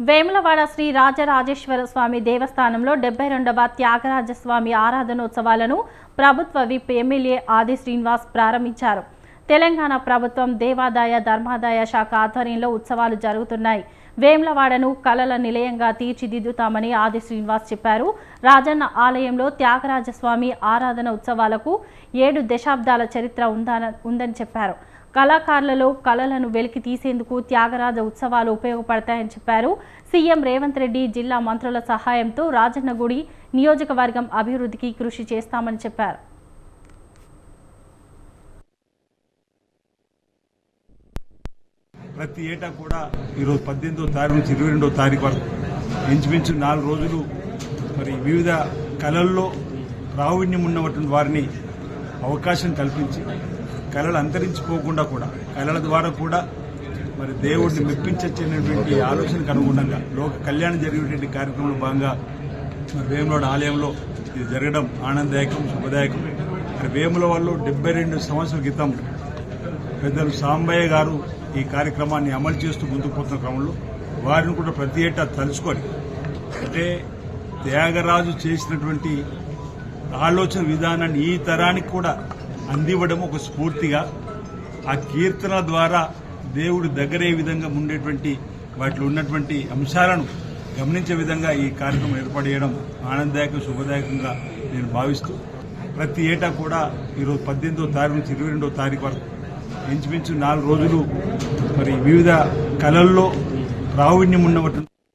వేములవాడ శ్రీ రాజరాజేశ్వర స్వామి దేవస్థానంలో డెబ్బై రెండవ త్యాగరాజస్వామి ఆరాధనోత్సవాలను ప్రభుత్వ విప్ ఎమ్మెల్యే ఆది శ్రీనివాస్ ప్రారంభించారు. తెలంగాణ ప్రభుత్వం దేవాదాయ ధర్మాదాయ శాఖ ఆధ్వర్యంలో ఉత్సవాలు జరుగుతున్నాయి. వేములవాడను కళల నిలయంగా తీర్చిదిద్దుతామని ఆది శ్రీనివాస్ చెప్పారు. రాజన్న ఆలయంలో త్యాగరాజస్వామి ఆరాధన ఉత్సవాలకు ఏడు దశాబ్దాల చరిత్ర ఉందన ఉందని చెప్పారు. కళాకారులలో కళలను వెలికి తీసేందుకు త్యాగరాజ ఉత్సవాలు ఉపయోగపడతాయని చెప్పారు. సీఎం రేవంత్ రెడ్డి జిల్లా మంత్రుల సహాయంతో రాజన్నగుడి నియోజకవర్గం అభివృద్ధికి కృషి చేస్తామని చెప్పారు. ప్రతి ఏటా కూడా ఈరోజు పద్దెనిమిదో తారీఖు నుంచి ఇరవై రెండో తారీఖు వరకు ఇంచుమించు నాలుగు రోజులు మరి వివిధ కళల్లో ప్రావీణ్యం ఉన్నటువంటి వారిని అవకాశం కల్పించి కళలు అంతరించిపోకుండా కూడా కళల ద్వారా కూడా మరి దేవుడిని మెప్పించచ్చినటువంటి ఆలోచనకు అనుగుణంగా లోక కళ్యాణం జరిగేటువంటి కార్యక్రమంలో భాగంగా మరి వేములవాడ ఆలయంలో ఇది జరగడం ఆనందదాయకం శుభదాయకం. మరి వేముల వాళ్ళు డెబ్బై రెండు సంవత్సరాల క్రితం పెద్దలు సాంబయ్య గారు ఈ కార్యక్రమాన్ని అమలు చేస్తూ ముందుకు పోతున్న క్రమంలో వారిని కూడా ప్రతి ఏటా తలుచుకొని అంటే త్యాగరాజు చేసినటువంటి ఆలోచన విధానాన్ని ఈ తరానికి కూడా అందివ్వడం ఒక స్ఫూర్తిగా ఆ కీర్తన ద్వారా దేవుడు దగ్గరే విధంగా ఉండేటువంటి వాటిలో ఉన్నటువంటి అంశాలను గమనించే విధంగా ఈ కార్యక్రమం ఏర్పాటు చేయడం ఆనందదాయకం శుభదాయకంగా నేను భావిస్తూ ప్రతి ఏటా కూడా ఈరోజు పద్దెనిమిదో తారీఖు నుంచి ఇరవై రెండో తారీఖు వరకు ఇంచుమించు నాలుగు రోజులు మరి వివిధ కళల్లో ప్రావీణ్యం ఉన్నటువంటి